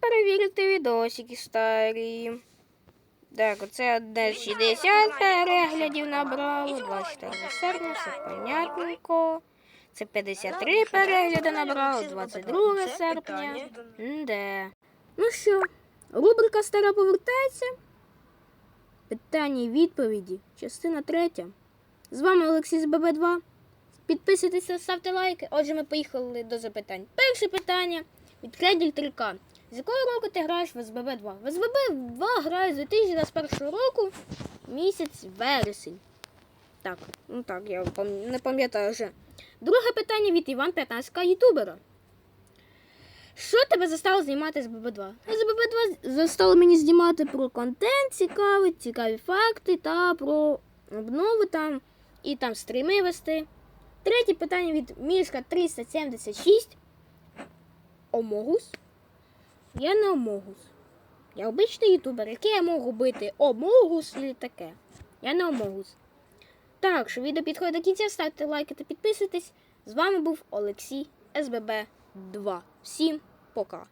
перевірити відосики старі. Так, оце одне 60 переглядів набрало, 24 серпня, все понятненько. Це 53 перегляди набрало, 22 серпня. Де. Ну що, рубрика стара повертається. Питання і відповіді. Частина третя. З вами Олексій з ББ2. Підписуйтесь, ставте лайки. Отже, ми поїхали до запитань. Перше питання від Креділь 3К. З якого року ти граєш в СББ 2? В СББ 2 граю з 2021 року, місяць вересень. Так, ну так, я не пам'ятаю вже. Друге питання від Іван 15 ютубера. Що тебе застало знімати з ББ2? З ББ2 застало мені знімати про контент цікавий, цікаві факти та про обнови там і там стріми вести. Третє питання від Мішка 376. Омогус? Я не Омогус. Я обичний ютубер, який я можу бити Омогус і таке. Я не Омогус. Так, що відео підходить до кінця, ставте лайки та підписуйтесь. З вами був Олексій СББ 2. Всім пока.